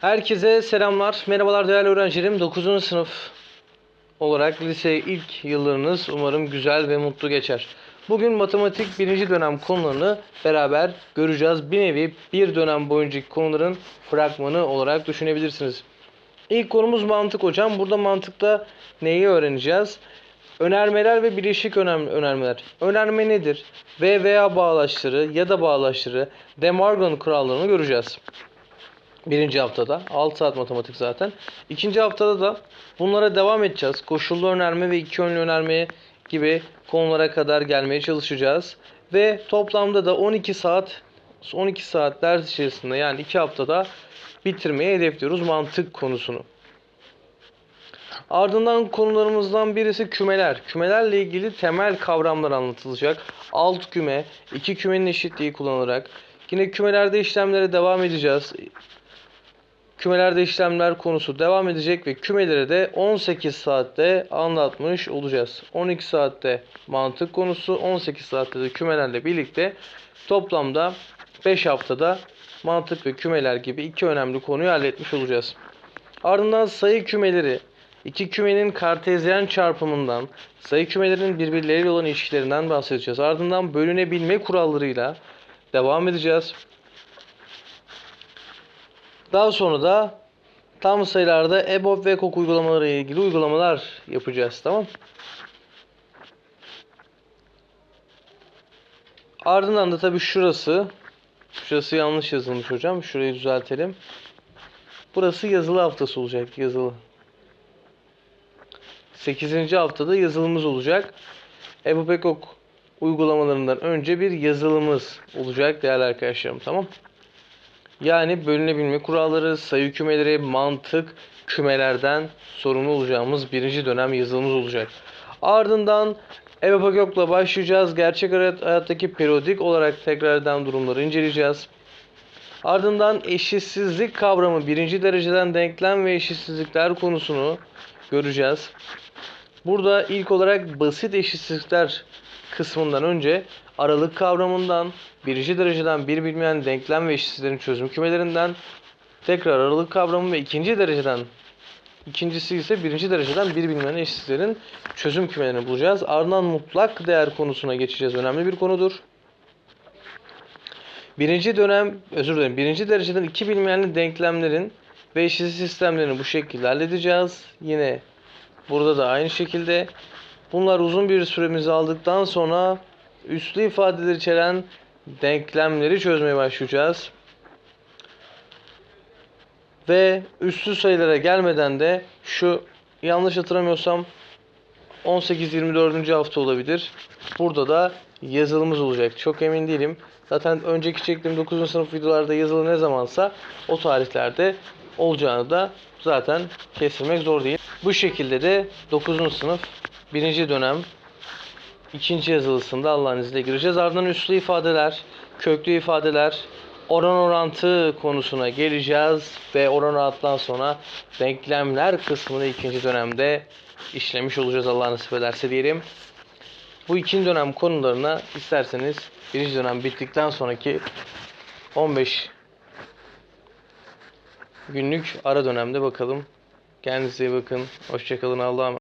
Herkese selamlar. Merhabalar değerli öğrencilerim. 9. sınıf olarak lise ilk yıllarınız umarım güzel ve mutlu geçer. Bugün matematik birinci dönem konularını beraber göreceğiz. Bir nevi bir dönem boyuncaki konuların fragmanı olarak düşünebilirsiniz. İlk konumuz mantık hocam. Burada mantıkta neyi öğreneceğiz? Önermeler ve bileşik önem önermeler. Önerme nedir? Ve veya bağlaçları ya da bağlaçları De Morgan kurallarını göreceğiz. Birinci haftada 6 saat matematik zaten. İkinci haftada da bunlara devam edeceğiz. Koşullu önerme ve iki yönlü önerme gibi konulara kadar gelmeye çalışacağız. Ve toplamda da 12 saat 12 saat ders içerisinde yani 2 haftada bitirmeyi hedefliyoruz mantık konusunu. Ardından konularımızdan birisi kümeler. Kümelerle ilgili temel kavramlar anlatılacak. Alt küme, iki kümenin eşitliği kullanılarak. Yine kümelerde işlemlere devam edeceğiz. Kümelerde işlemler konusu devam edecek ve kümeleri de 18 saatte anlatmış olacağız. 12 saatte mantık konusu, 18 saatte de kümelerle birlikte toplamda 5 haftada mantık ve kümeler gibi iki önemli konuyu halletmiş olacağız. Ardından sayı kümeleri, iki kümenin kartezyen çarpımından, sayı kümelerinin birbirleriyle olan ilişkilerinden bahsedeceğiz. Ardından bölünebilme kurallarıyla devam edeceğiz. Daha sonra da tam sayılarda EBOB ve KOK uygulamaları ile ilgili uygulamalar yapacağız. Tamam. Ardından da tabii şurası. Şurası yanlış yazılmış hocam. Şurayı düzeltelim. Burası yazılı haftası olacak. Yazılı. 8. haftada yazılımız olacak. EBOB ve KOK uygulamalarından önce bir yazılımız olacak değerli arkadaşlarım. Tamam. Yani bölünebilme kuralları, sayı kümeleri, mantık kümelerden sorumlu olacağımız birinci dönem yazılımız olacak. Ardından EBOB Gök'le başlayacağız. Gerçek hayat- hayattaki periyodik olarak tekrar eden durumları inceleyeceğiz. Ardından eşitsizlik kavramı birinci dereceden denklem ve eşitsizlikler konusunu göreceğiz. Burada ilk olarak basit eşitsizlikler kısmından önce aralık kavramından, birinci dereceden bir bilmeyen denklem ve eşitsizliklerin çözüm kümelerinden, tekrar aralık kavramı ve ikinci dereceden ikincisi ise birinci dereceden bir bilmeyen eşitsizlerin çözüm kümelerini bulacağız. Ardından mutlak değer konusuna geçeceğiz. Önemli bir konudur. Birinci dönem, özür dilerim, birinci dereceden iki bilmeyenli denklemlerin ve eşitsizlik sistemlerini bu şekilde halledeceğiz. Yine burada da aynı şekilde. Bunlar uzun bir süremizi aldıktan sonra üslü ifadeleri içeren denklemleri çözmeye başlayacağız. Ve üslü sayılara gelmeden de şu yanlış hatırlamıyorsam 18-24. hafta olabilir. Burada da yazılımız olacak. Çok emin değilim. Zaten önceki çektiğim 9. sınıf videolarda yazılı ne zamansa o tarihlerde olacağını da zaten kestirmek zor değil. Bu şekilde de 9. sınıf 1. dönem ikinci yazılısında Allah'ın izniyle gireceğiz. Ardından üslü ifadeler, köklü ifadeler, oran orantı konusuna geleceğiz ve oran orantıdan sonra denklemler kısmını ikinci dönemde işlemiş olacağız Allah nasip ederse diyelim. Bu ikinci dönem konularına isterseniz birinci dönem bittikten sonraki 15 günlük ara dönemde bakalım. Kendinize iyi bakın. Hoşçakalın. Allah'a.